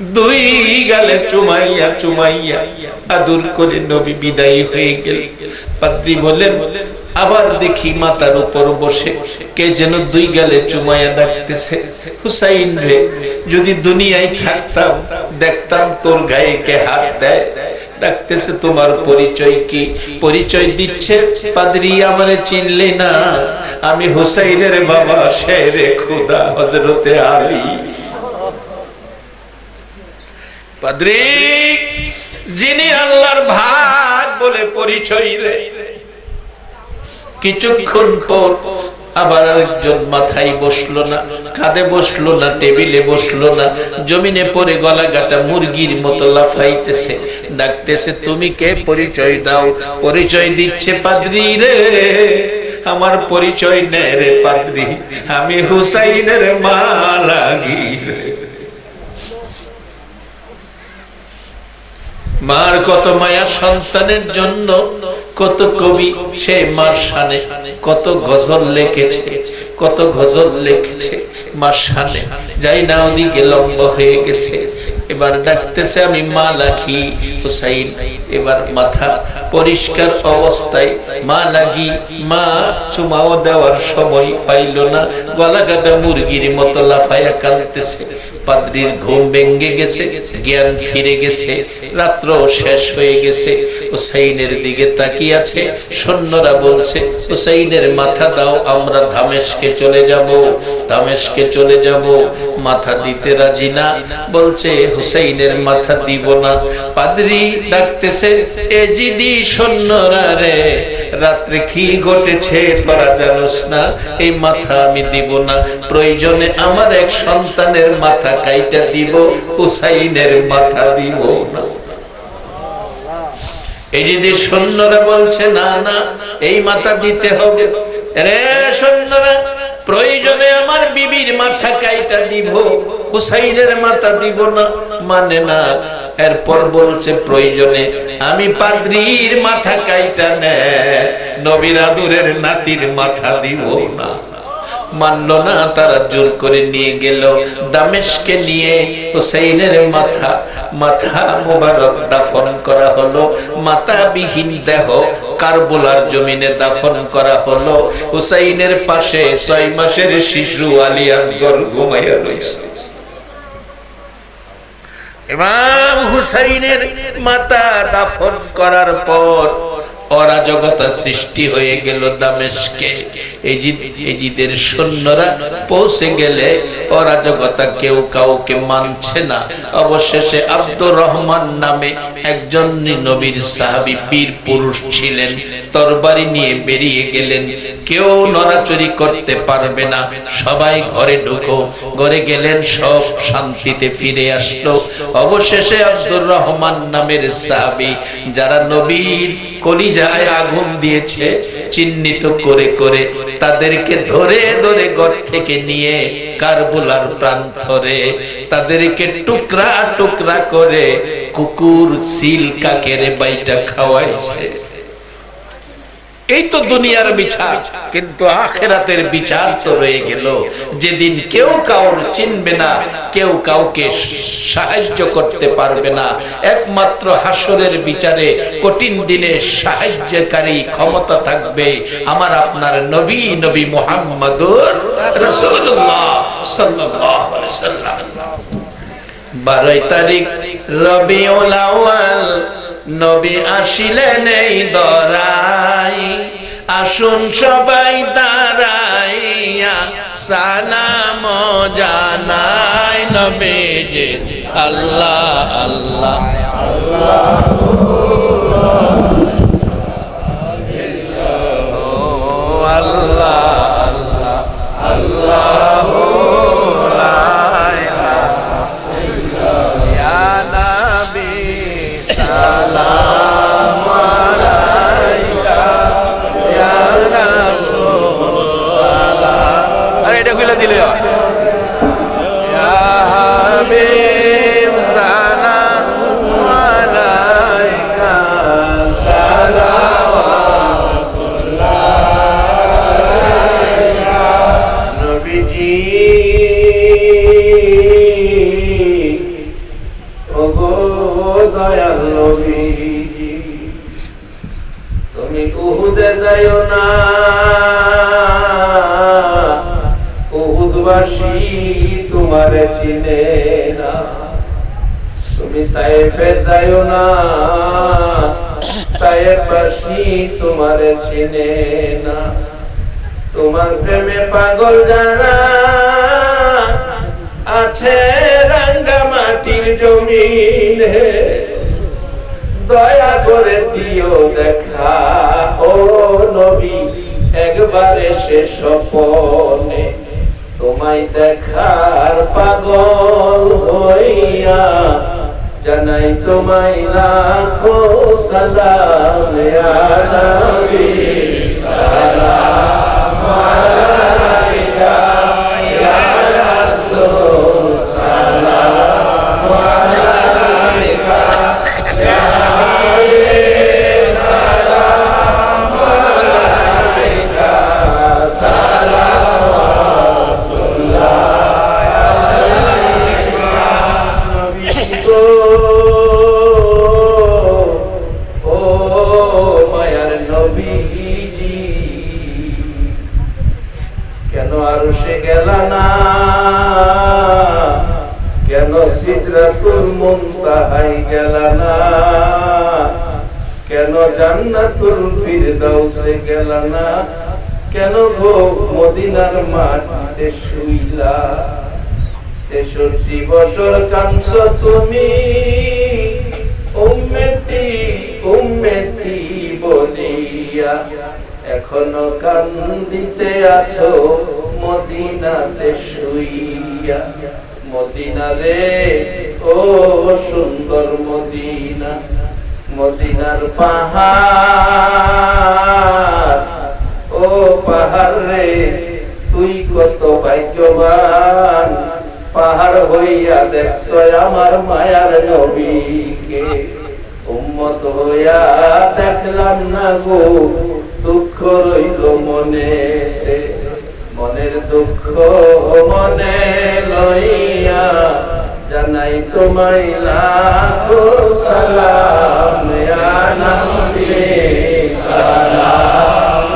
দুই গালে চুমাইয়া চুমাইয়া আদুর করে নবী বিদায়ী হয়ে গেল। পাদ্রি বলেন আবার দেখি মাতার উপর বসে, কে যেন দুই গালে চুমাইয়া ডাকতেছে। হুসাইন রে, যদি দুনিয়ায় থাকতাম, দেখতাম তোর গায়ে কে হাত দেয়। ডাকতেছে, তোমার পরিচয় কি? পরিচয় দিচ্ছে, পাদ্রি আমারে চিনলে না। আমি হুসাইনের বাবা শেরে খুদা হজরতে আলী। পাদ্রি, যিনি আল্লাহর ভাগ বলে পরিচয় রে, কিছুক্ষণ পর আবার আরেকজন মাথায় বসল না, কাঁধে বসল না, টেবিলে বসল না, জমিনে পড়ে গলা গাটা মুরগির মতো লাফাইতেছে, ডাকতেছে, তুমি কে? পরিচয় দাও, পরিচয় দিচ্ছে পাদ্রি রে, আমার পরিচয় নেয় রে পাদ্রি, আমি হুসাইনের মা লাগি রে। মার কত মায়া সন্তানের জন্য কত কবি সে মার সানে কত গজল লিখেছে। কত গজল লিখেছে মার সানে যাই না ওদিকে লম্বা হয়ে গেছে। এবার ডাকতেছে আমি মা লাখি হুসাইন। এবার মাথা পরিষ্কার অবস্থায় মা লাগি মা, চুমাও দেওয়ার সময় পাইল না। গলা কাটা মুরগির মতো লাফায়া কাঁদতেছে। পাদ্রির ঘুম ভেঙ্গে গেছে, জ্ঞান ফিরে গেছে। রাত্র শেষ হয়ে গেছে। হুসাইনের দিকে তাকিয়ে আছে। সৈন্যরা বলছে, হুসাইনের মাথা দাও, আমরা ধামেশকে চলে যাব, দামেশকে চলে যাব। মাথা দিতে রাজি না, বলছে, হুসাইনের মাথা দিব না। পাদ্রি ডাকতেছে, এ জিদি সৈন্যরা রে, রাত্রে কি ঘটেছে তোরা জানোস না? এই মাথা আমি দিব না। প্রয়োজনে আমার এক সন্তানের মাথা কাইটা দিব, হুসাইনের মাথা দিব না। এই যদি সৈন্যরা বলছে, না না, এই মাথা দিতে হবে। রে সৈন্যরা প্রয়োজনে আমার বিবির মাথা কাইটা দিব, হুসাইনের মাথা দিব না মানে না। এরপর বলছে, প্রয়োজনে আমি পাদ্রির মাথা কাইটা নে, নবীর আদুরের নাতির মাথা দিব না। মানল না, তারা জোর করে নিয়ে গেল। দামেশকে নিয়ে হুসাইনের মাথা মাথা মোবারক দাফন করা হলো। মাথা বিহীন দেহ কারবুলার জমিনে দাফন করা হলো। হুসাইনের পাশে ছয় মাসের শিশু আলী আসগর ঘুমাইয়া রয়েছে ইমাম হুসাইনের মাতা দাফন করার পর অরাজকতা সৃষ্টি হয়ে গেল দামেশকে। এজিদের সৈন্যরা পৌঁছে গেলে অরাজকতা কেউ কাউকে মানছে না। অবশেষে আব্দুর রহমান নামে একজন নবীর সাহাবি বীর পুরুষ ছিলেন। তরবারি নিয়ে বেরিয়ে গেলেন। কেউ নড়াচড়ি করতে পারবে না। সবাই ঘরে ঢুকো। ঘরে গেলেন, সব শান্তিতে ফিরে আসলো। অবশেষে আব্দুর রহমান নামের সাহাবি, যারা নবীর কলিজায় আগুন দিয়েছে, চিহ্নিত করে করে তাদেরকে ধরে ধরে ঘর থেকে নিয়ে কারবুলার প্রান্তরে তাদেরকে টুকরা টুকরা করে কুকুর, সিল, কাকেরে বাইটা খাওয়াইছে। এই তো দুনিয়ার বিচার। কিন্তু আখেরাতের বিচার তো রয়ে গেল। যেদিন কেউ কাউর চিনবে না, কেউ কাউকে সাহায্য করতে পারবে না। একমাত্র হাসরের বিচারে কঠিন দিনে সাহায্যকারী ক্ষমতা থাকবে আমার আপনার নবী নবী মোহাম্মদুর বারোই তারিখ আউয়াল। নবী আসিলেন এই দরাই। আসুন সবাই দাঁড়াইয়া সালাম জানাই নবী যে আল্লাহ। আল্লাহ আল্লাহ আল্লাহ। আল্লাহ। আরে স্বপনে তোমায় দেখার পাগল হইয়া জানাই তোমায় লাখো সালাম সালাম। মুনতাহাই গেল না। কেন জান্নাতুল ফিরদাউসে গেল না? কেন গো মদিনার মাটিতে শুইলা? তেষট্টি বছর কাংস তুমি। উম্মেতি উম্মেতি বলিয়া এখনও কান্দিতে আছো মদিনাতে শুইয়া। মদিনা রে ও সুন্দর মদিনা, মদিনার পাহাড়। ও পাহাড় রে তুই কত ভাগ্যবান। পাহাড় হইয়া দেখছ আমার মায়ার নবীকে। উম্মত হইয়া দেখলাম না গো, দুঃখ রইল মনে মনের দুঃখ মনে লইয়া জানাই তোমায় লাখো সালাম ইয়া নবী সালাম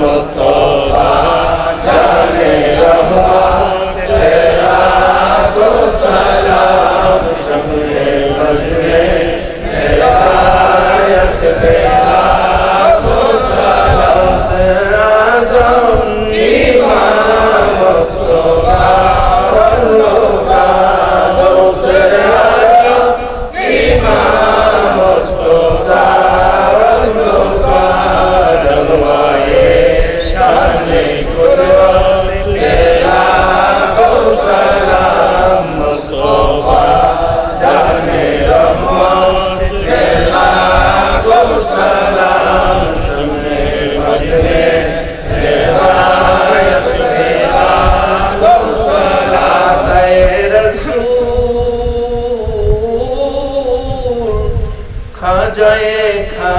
Mustafa, Jale Rahman, Tera Gosala.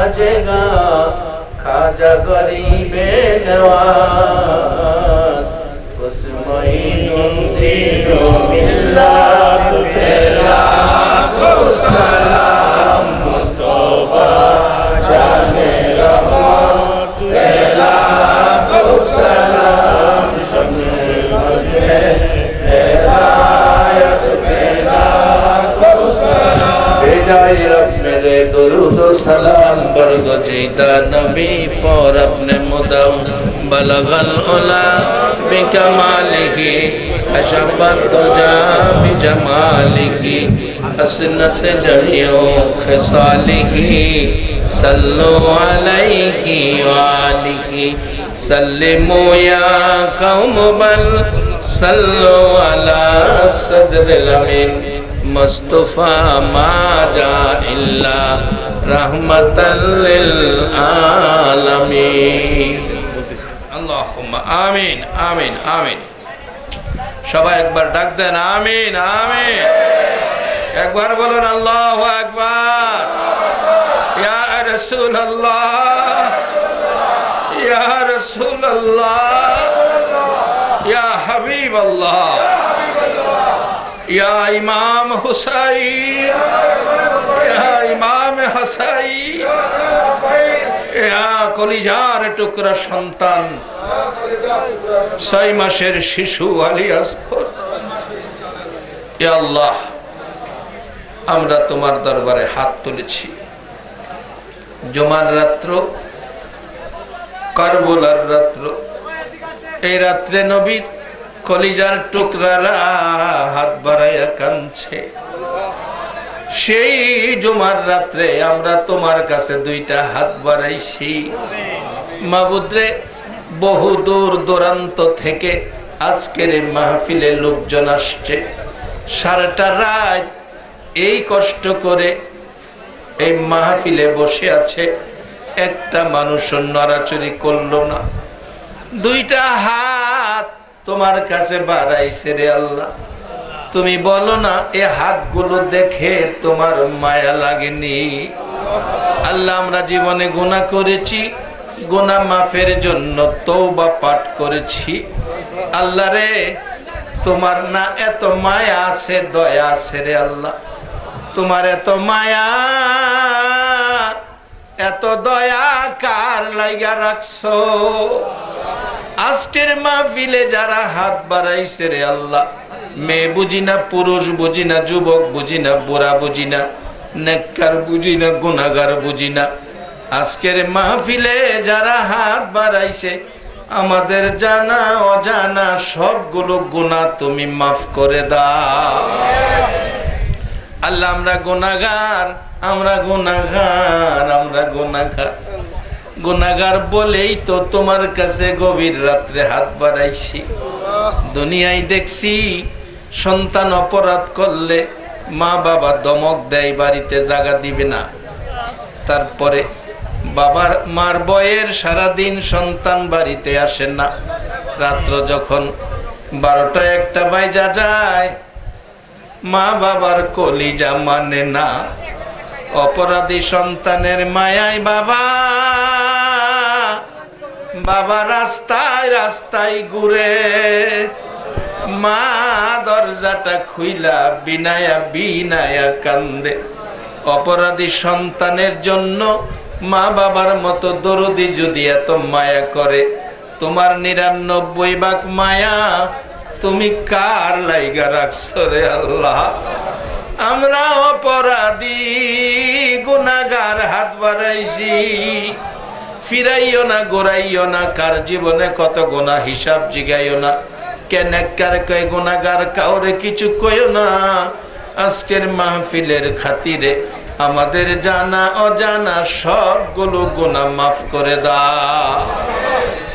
খাজেগা খাজা গরিবে নওয়াজ। উস মঈনুল দিন মিল্লাত পেলা কো जाए रब मेरे दुरुदो सलाम, बरग जीदा नबी पर अपने मुदम। बलगल उला बिकमालिही अशबत तुजा तो की असनत जमियो की सल्लो अलैहि वालिही सल्लिमो या कौम बल सल्लो अला सदर लमिन। মুস্তফা মাজা ইল্লা রহমতাল আলামিন। আল্লাহুম্মা আমিন আমিন আমিন। সবাই একবার ডাক দেন, আমিন আমিন। একবার বলুন, আল্লাহ একবার ইয়া রসুল আল্লাহ ইয়া রসুল ইয়া হাবিব ইয়া ইমাম হুসাইন, ইয়া ইমাম হাসাইন, ইয়া কলিজার টুকরা সন্তান, ছয় মাসের শিশু আলী আসফর আল্লাহ, আমরা তোমার দরবারে হাত তুলেছি। জমার রাত্র, কারবলার রাত্র, এই রাত্রে নবীর কলিজার টুকরারা হাত বাড়াইয়া কাঁদছে। সেই জুমার রাত্রে আমরা তোমার কাছে দুইটা হাত বাড়াইছি। মাবুদ্রে, বহু দূর দূরান্ত থেকে আজকের এই মাহফিলে লোকজন আসছে। সারাটা রাত এই কষ্ট করে এই মাহফিলে বসে আছে। একটা মানুষ নড়াচড়ি করল না। দুইটা হাত তোমার কাছে বাড়াইছে রে আল্লাহ। তুমি বলো না, এ হাতগুলো দেখে তোমার মায়া লাগেনি। আল্লাহ, আমরা জীবনে গুণা করেছি গুণা মাফের জন্য তৌবা পাঠ করেছি। আল্লাহ রে, তোমার না এত মায়া আছে, দয়া আছে রে আল্লাহ। তোমার এত মায়া, এত দয়া কার লাইগা রাখছো? আজকের মাহফিলে যারা হাত বাড়াইছে রে আল্লাহ, মেয়ে বুঝি না, পুরুষ বুঝি না, যুবক বুঝি না, বুড়া বুঝি না, নেককার বুঝি না গুনাগার বুঝি না। আজকের মাহফিলে যারা হাত বাড়াইছে, আমাদের জানা অজানা সবগুলো গুণা তুমি মাফ করে দাও। আল্লাহ আমরা গুনাগার আমরা গুনাগার আমরা গুনাগার গুনাগার বলেই তো তোমার কাছে গভীর রাত্রে হাত বাড়াইছি। দুনিয়ায় দেখছি সন্তান অপরাধ করলে মা বাবা দমক দেয় বাড়িতে জাগা দিবে না। তারপরে বাবার মার বয়ের সারাদিন সন্তান বাড়িতে আসে না। রাত্র যখন বারোটা একটা বাইজা যায় মা বাবার কলিজা মানে না। অপরাধী সন্তানের মায়ায় বাবা। বাবা রাস্তায় রাস্তায় ঘুরে, মা দরজাটা খুইলা বিনায়া বিনায়া কান্দে। অপরাধী সন্তানের জন্য মা বাবার মতো দরদি যদি এত মায়া করে, তোমার নিরানব্বই বাক মায়া তুমি কার লাইগা রাখছো রে আল্লাহ? আমরা অপরাধী গুনাগার হাত বাড়াইছি। ফিরাইও না, গোড়াইও না, কার জীবনে কত গোনা হিসাব জিগাইও না। কেন কার কয় গুনাগার কাউরে কিছু কইও না। আজকের মাহফিলের খাতিরে আমাদের জানা, অজানা সবগুলো গুনাহ মাফ করে দা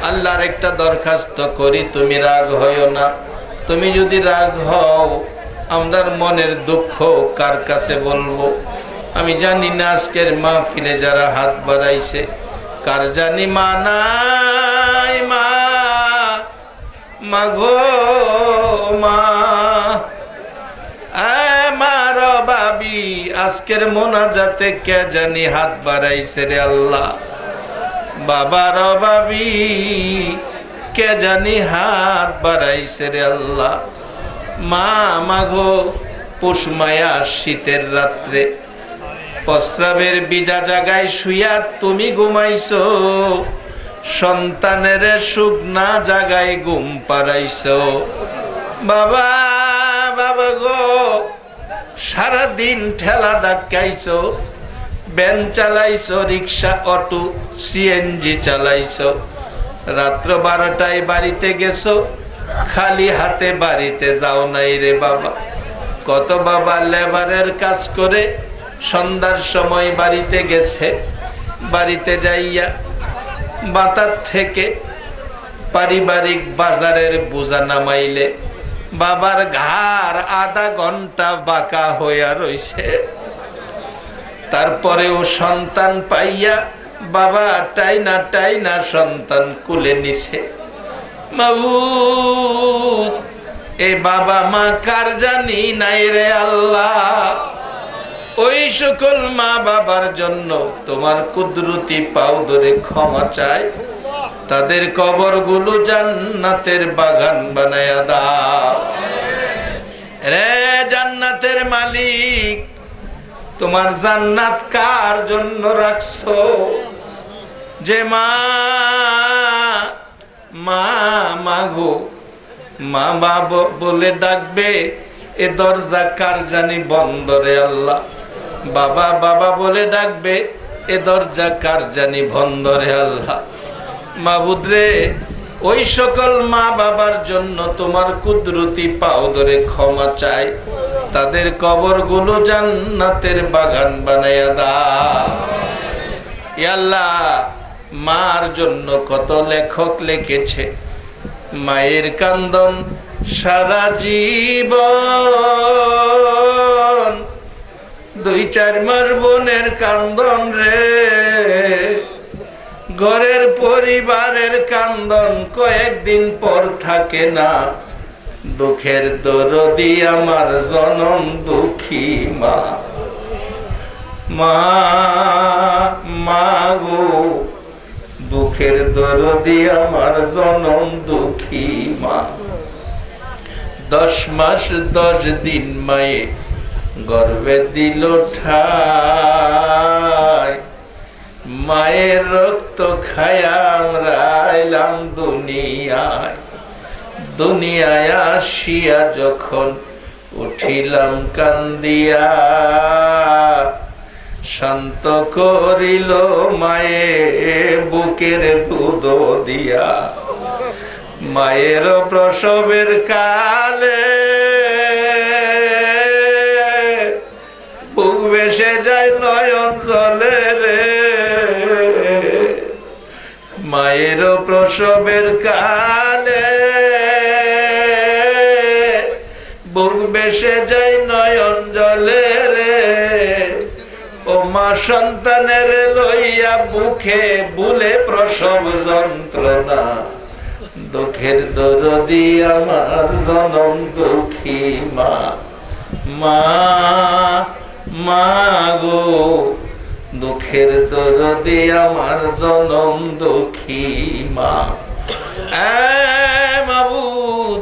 আল্লাহর একটা দরখাস্ত করি, তুমি রাগ হইও না। তুমি যদি রাগ হও আমরার মনের দুঃখ কার কাছে বলব? আমি জানি না আজকের মাহফিলে যারা হাত বাড়াইছে। কার জানি মা নাই মা? মাগো মা। মার বাবি আজকের মোনাজাতে কে জানি হাত বাড়াইছে রে আল্লাহ? বাবার বাবি কে জানি হাত বাড়াইছে রে আল্লাহ? মা মাগো পুষ মায়া শীতের রাত্রে। প্রস্রাবের বিজা জাগায় শুইয়া তুমি ঘুমাইছো। সন্তানের শুকনা জাগায় ঘুম পাড়াইছো। বাবা বাবা গো, সারাদিন ঠেলা ধাক্কাইছো। ব্যান চালাইছো, রিক্সা, অটো, সিএনজি চালাইছো। রাত্র বারোটায় বাড়িতে গেছো। খালি হাতে বাড়িতে যাও নাই রে বাবা। কত বাবা লেবারের কাজ করে সন্ধ্যার সময় বাড়িতে গেছে। বাড়িতে যাইয়া বাতার থেকে পারিবারিক বাজারের বোঝা নামাইলে। বাবার ঘাড় আধা ঘণ্টা বাঁকা হইয়া রইছে। তারপরেও সন্তান পাইয়া বাবা টাইনা টাইনা সন্তান কুলে নিছে। মাবুদ, এ বাবা মা কার জানি নাই রে আল্লাহ? ওই সকল মা বাবার জন্য তোমার কুদরতি পাও ক্ষমা চাই, তাদের কবরগুলো জান্নাতের বাগান বানায়া দাও। রে জান্নাতের মালিক, তোমার জান্নাত কার জন্য রাখছো? যে মা মা মাগো মা বাবা বলে ডাকবে, এ দরজা কার জানি বন্ধ আল্লাহ। বাবা বাবা বলে ডাকবে, এ দরজা কার জানি বন্ধ রে আল্লাহ। মাবুদ রে, ওই সকল মা বাবার জন্য তোমার কুদরতি পাও ধরে ক্ষমা চাই। তাদের কবরগুলো জান্নাতের বাগান বানাইয়া এ আল্লাহ মার জন্য কত লেখক লিখেছে। মায়ের কান্দন সারা জীবন। দুই চার মাস বোনের কান্দন রে। ঘরের পরিবারের কান্দন কয়েকদিন পর থাকে না। দুঃখের দরদি আমার জনম দুঃখী মা মা গো। দুঃখের দরদি আমার জনম দুঃখী মা। দশ মাস, দশ দিন মায়ে গর্বে দিল ঠাই মায়ের রক্ত খায়া আমরা এলাম দুনিয়ায়। দুনিয়ায় আসিয়া যখন উঠিলাম কান্দিয়া শান্ত করিল মায়ে বুকের দুধ দিয়া। মায়ের প্রসবের কালে বুক বেসে যায় নয়ন জলে রে। মায়ের প্রসবের কালে বুক বেসে যায় নয়ন জলে সন্তানের লইয়া বুকে বুলে প্রসব যন্ত্রণা। দুঃখের দরদি আমার জনম দুঃখী মা। মা মা গো, দুঃখের দরদি আমার জনম দুঃখী মা। এ মাবুদ,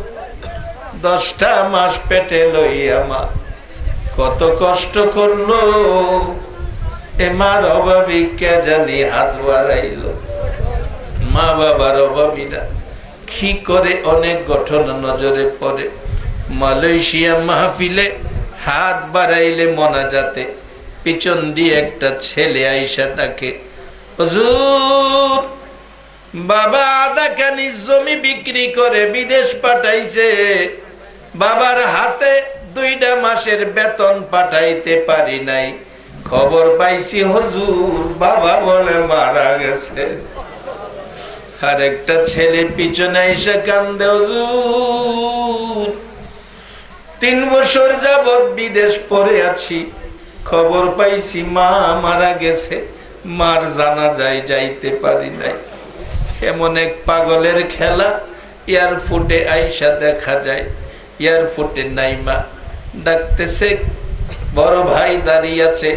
দশটা মাস পেটে লইয়া মা। কত কষ্ট করল মার অভাবী কে জানি হাত বাড়াইল মা বাবার অভাবীরা কি করে অনেক ঘটনা নজরে পড়ে। মালয়েশিয়া মাহফিলে হাত বাড়াইলে মনা যাতে পিছন দিয়ে একটা ছেলে আইসা ডাকে, হুজুর, বাবা আধা খানি জমি বিক্রি করে বিদেশ পাঠাইছে। বাবার হাতে দুইটা মাসের বেতন পাঠাইতে পারি নাই। খবর পাইছি হজুর, বাবা বলে মারা গেছে। আর একটা ছেলে পিছনে এসে কান্দে, হজুর। তিন বছর যাবৎ বিদেশ পড়ে আছি। খবর পাইছি মা মারা গেছে। মার জানা যায় যাইতে পারি নাই। এমন এক পাগলের খেলা এয়ারফোর্টে আইসা দেখা যায়। এয়ারফোর্টে নাইমা ডাকতেছে, বড় ভাই দাঁড়িয়ে আছে।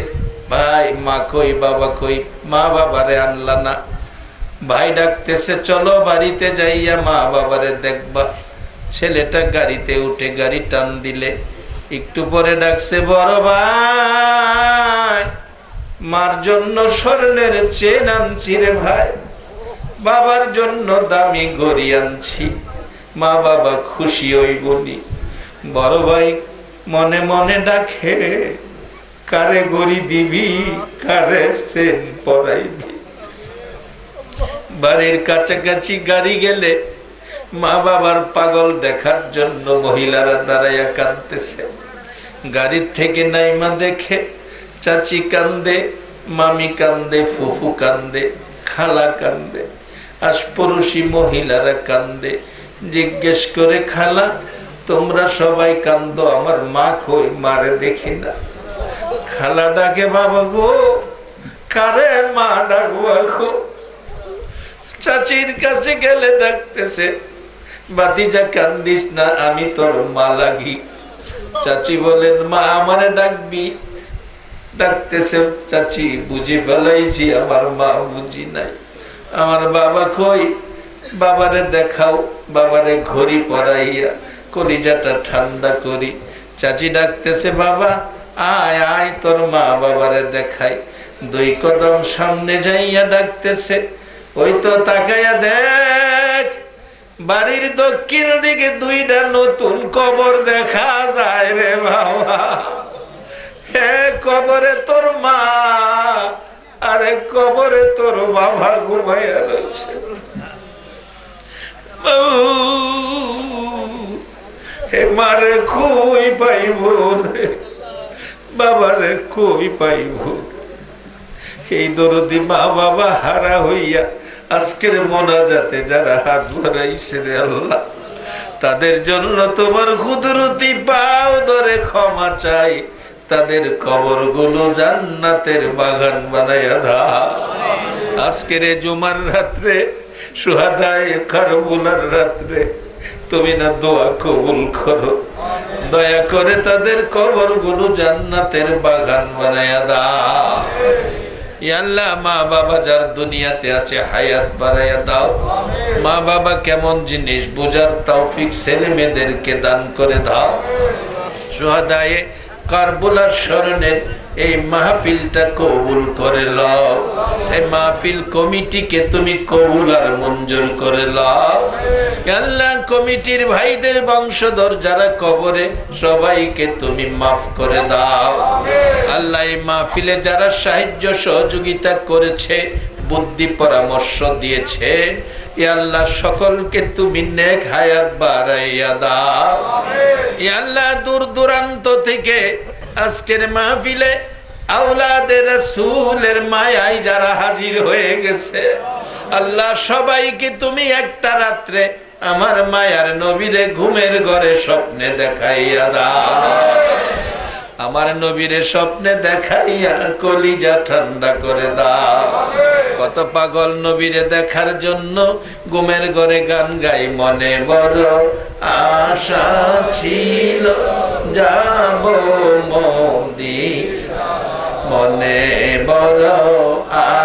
ভাই, মা কই, বাবা কই? মা বাবারে আনলা না। ভাই ডাকতেছে, চলো বাড়িতে যাইয়া মা বাবারে দেখবা। ছেলেটা গাড়িতে উঠে গাড়ি টান দিলে। একটু পরে ডাকছে, বড় ভাই, মার জন্য স্বর্ণের চেন আনছি রে ভাই। বাবার জন্য দামি গড়ি আনছি। মা বাবা খুশি হই বলি বড় ভাই মনে মনে ডাকে কারে গড়ি দিবি, কারে সেন পরাইবি বাড়ির কাছাকাছি গাড়ি গেলে মা বাবার পাগল দেখার জন্য মহিলারা দাঁড়াইয়া কাঁদতেছে। গাড়ির থেকে নাইমা দেখে চাচি কান্দে, মামি কান্দে, ফুফু কান্দে, খালা কান্দে, আশপড়শি মহিলারা কান্দে। জিজ্ঞেস করে, খালা, তোমরা সবাই কান্দ, আমার মা কই, মারে দেখি না। খালা ডাকে বাবা গো কারে মা ডাকবা গো চাচির কাছে গেলে ডাকতেছে, বাতিজা কান্দিস না, আমি তোর মা লাগি। চাচি বলেন, মা, আমারে ডাকবি? ডাকতেছে, চাচি, বুঝি ফেলাইছি, আমার মা বুঝি নাই। আমার বাবা কই? বাবারে দেখাও, বাবারে ঘড়ি পরাইয়া, কলিজাটা ঠান্ডা করি। চাচি ডাকতেছে, বাবা আয় আয় তোর মা বাবারে দেখাই। দুই কদম সামনে যাইয়া ডাকতেছে, ওই তো তাকাইয়া দেখ, বাড়ির দক্ষিণ দিকে দুইটা নতুন কবর দেখা যায় রে বাবা। হে কবরে তোর মা, আরে কবরে তোর বাবা ঘুমাইয়া রয়েছে। হে মারে কই পাইব রে। বাবারে কই পাইব? এই দরদি মা বাবা হারা হইয়া আজকের মোনাজাতে যারা হাত ভরাইছে রে আল্লাহ, তাদের জন্য তোমার কুদরতি পাও ধরে ক্ষমা চাই। তাদের কবরগুলো জান্নাতের বাগান বানাইয়া দা আজকের জুমার রাত্রে, সুহাদায় কারবুলার রাত্রে, তুমি না দোয়া কবুল করো। দয়া করে তাদের কবরগুলো জান্নাতের বাগান বানায় দা মা বাবা যার দুনিয়াতে আছে, হায়াত বাড়াইয়া দাও। মা বাবা কেমন জিনিস বোঝার তৌফিক ছেলে মেয়েদেরকে দান করে দাও। সোহাদায়ে কারবুলার স্মরণের এই মাহফিলটা কবুল করে লও। এই মাহফিল কমিটিকে তুমি কবুল আর মঞ্জুর করে লও। আল্লাহ, কমিটির ভাইদের বংশধর যারা কবরে, সবাইকে তুমি মাফ করে দাও। আল্লাহ, এই মাহফিলে যারা সাহায্য সহযোগিতা করেছে, বুদ্ধি পরামর্শ দিয়েছে আল্লাহ, সকলকে তুমি নেক হায়াত বাড়াইয়া দাও। আল্লাহ, দূর দূরান্ত থেকে আজকের মাহফিলে আওলাদের রাসূলের মায়ায় যারা হাজির হয়ে গেছে, আল্লাহ সবাইকে তুমি একটা রাত্রে আমার মায়ার নবীরে ঘুমের ঘরে স্বপ্নে দেখাইয়া দাও। আমার নবীরে স্বপ্নে দেখাইয়া কলিজা ঠান্ডা করে দাও। কত পাগল নবীরে দেখার জন্য ঘুমের ঘরে গান গাই, মনে বড় আশা ছিল, যাব মোদি মনে বড়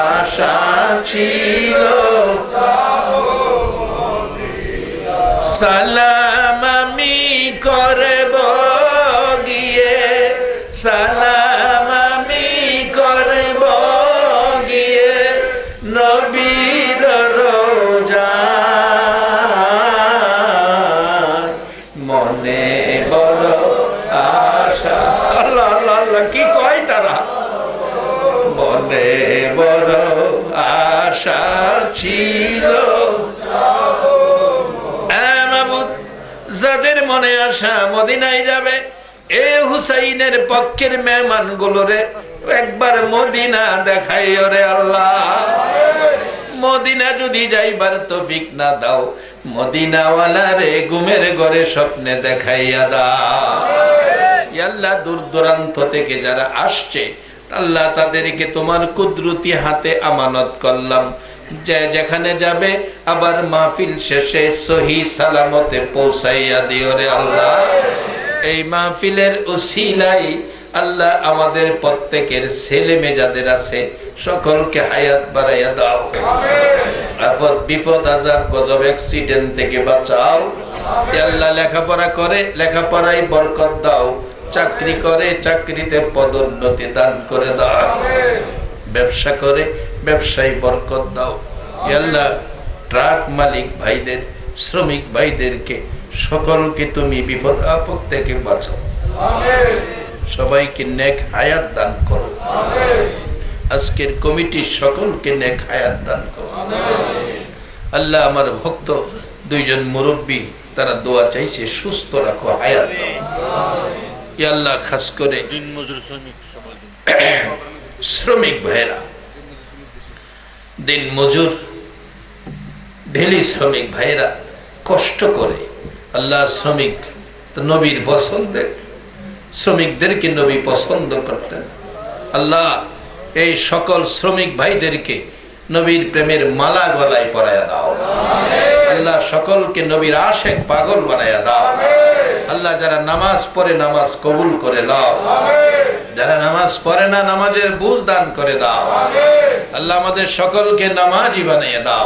আশা ছিল সালাম ছিল। যাদের মনে আসা মদিনায় যাবে, এ হুসাইনের পক্ষের মেহমান গুলোরে একবার মদিনা দেখাই রে আল্লাহ। মদিনা যদি যাইবার তৌফিক না দাও, মদিনাওয়ালা রে ঘুমের ঘরে স্বপ্নে দেখাইয়া দাও। আল্লাহ, দূর দূরান্ত থেকে যারা আসছে, আল্লাহ তাদেরকে তোমার কুদরতি হাতে আমানত করলাম। যেখানে যাবে, আবার মাহফিল শেষে সহি সালামতে পৌঁছাইয়া দিও রে আল্লাহ। এই মাহফিলের উসিলাই আল্লাহ আমাদের প্রত্যেকের ছেলে মেয়ে যাদের আছে, সকলকে হায়াত বাড়াইয়া দাও। আফত, বিপদ আজাব গজব, অ্যাক্সিডেন্ট থেকে বাঁচাও। আল্লাহ লেখাপড়া করে, লেখাপড়ায় বরকত দাও। চাকরি করে, চাকরিতে পদোন্নতি দান করে দাও। ব্যবসা করে ব্যবসায় বরকত দাও। এ আল্লাহ ট্রাক মালিক ভাইদের শ্রমিক ভাইদেরকে সকলকে তুমি বিপদ আপদ থেকে বাঁচাও। সবাইকে নেক হায়াত দান করো। আজকের কমিটির সকলকে নেক হায়াত দান করো। আল্লাহ আমার ভক্ত দুইজন মুরব্বী তারা দোয়া চাইছে সুস্থ রাখো হায়াত আল্লাহ খাস করে শ্রমিক ভাইরা দিন মজুর, ঢেলি শ্রমিক ভাইরা কষ্ট করে। আল্লাহ শ্রমিক নবীর পছন্দের শ্রমিকদেরকে নবী পছন্দ করতেন। আল্লাহ এই সকল শ্রমিক ভাইদেরকে নবীর প্রেমের মালা গলায় পরায়া দাও। আল্লাহ সকলকে নবীর আশেক পাগল বানায়া দাও। আল্লাহ যারা নামাজ পড়ে নামাজ কবুল করে দাও যারা নামাজ পড়ে না নামাজের বুঝ দান করে দাও। আল্লাহ আমাদের সকলকে নামাজই বানিয়ে দাও।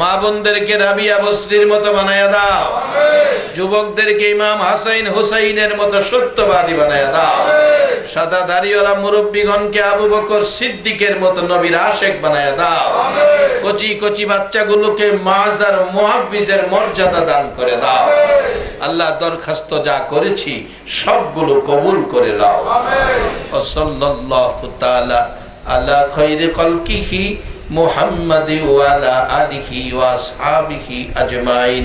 মা বোনদেরকে রাবিয়া বস্রির মতো বানায় দাও। যুবকদেরকে ইমাম হাসাইন হুসাইনের মতো সত্যবাদী বানায় দাও। সাদা দাড়িওয়ালা মুরব্বীগণকে আবু বকর সিদ্দিকের মতো নবীর আশেক বানায় দাও। কচি কচি বাচ্চাগুলোকে মাজ আর মুহাফিজের মর্যাদা দান করে দাও। আল্লাহ দরখাস্ত যা করেছি সবগুলো কবুল করে দাও ও সাল্লাল্লাহু তাআলা আলা খাইরি খালকিহি মুহাম্মাদ ওয়া আলা আলিহি ওয়া আসহাবিহি আজমাইন।